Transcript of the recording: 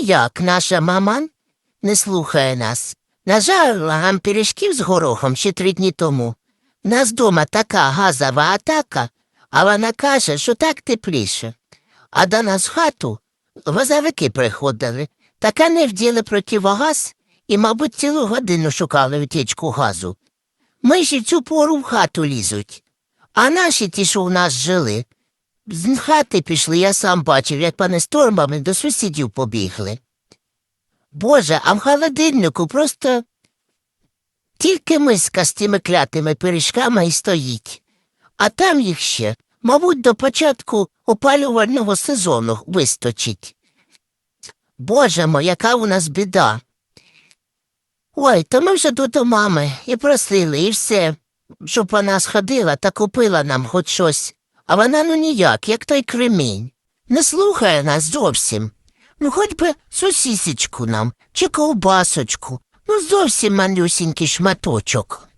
ніяк наша маман не слухає нас. Нажарила нам пиріжків з горохом ще три дні тому. В нас дома така газова атака, а вона каже, що так тепліше. А до нас в хату возовики приходили, така не вділи противогаз і, мабуть, цілу годину шукали утічку газу. Ми ж і цю пору в хату лізуть. А наші ті, що у нас жили, з хати пішли, я сам бачив, як пани стормами до сусідів побігли. Боже, а в холодильнику просто тільки миска з тими клятими пиріжками і стоїть. А там їх ще, мабуть, до початку опалювального сезону вистачить. Боже мой, яка у нас біда. Ой, то ми вже тут до мами і просили, і все, щоб вона сходила та купила нам хоч щось. А вона ну ніяк, як той кремінь. Не слухає нас зовсім. Ну, хоч би сосісечку нам чи ковбасочку. Ну, зовсім малюсінький шматочок.